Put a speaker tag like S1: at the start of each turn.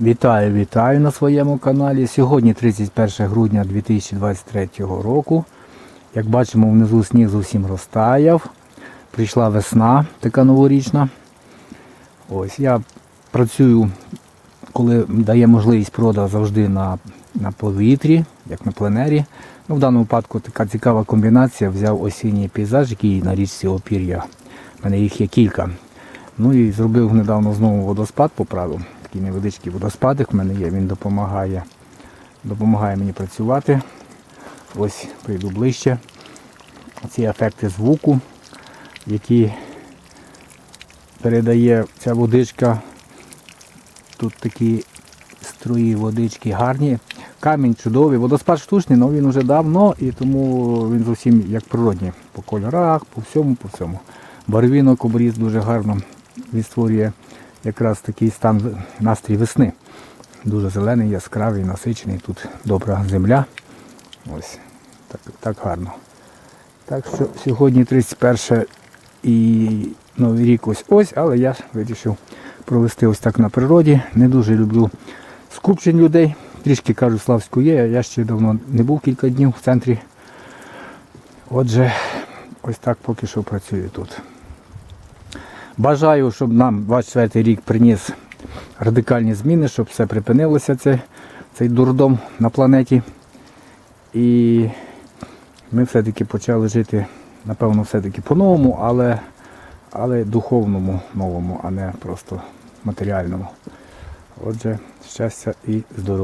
S1: Вітаю, вітаю на своєму каналі. Сьогодні 31 грудня 2023 року. Як бачимо, внизу сніг зовсім розтаяв. Прийшла весна, така новорічна. Ось я працюю, коли дає можливість прода завжди на, на повітрі, як на пленері. Ну, в даному випадку така цікава комбінація. Взяв осінній пейзаж, який на річці Опір'я. У мене їх є кілька. Ну і зробив недавно знову водоспад поправив. Такий невеличкий водоспадик в мене є, він допомагає, допомагає мені працювати. Ось прийду ближче. Ці ефекти звуку, які передає ця водичка. Тут такі струї водички гарні. Камінь чудовий, водоспад штучний, але він вже давно і тому він зовсім як природній. По кольорах, по всьому, по всьому. Барвінок обріз дуже гарно відтворює якраз такий стан настрій весни. Дуже зелений, яскравий, насичений. Тут добра земля. Ось так, так гарно. Так що сьогодні 31 і Новий рік ось ось, але я вирішив провести ось так на природі. Не дуже люблю скупчень людей. Трішки кажу, Славську є, я ще давно не був кілька днів в центрі. Отже, ось так поки що працюю тут. Бажаю, щоб нам 24 рік приніс радикальні зміни, щоб все припинилося, це, цей дурдом на планеті. І ми все-таки почали жити, напевно, все-таки по-новому, але, але духовному новому, а не просто матеріальному. Отже, щастя і здоров'я.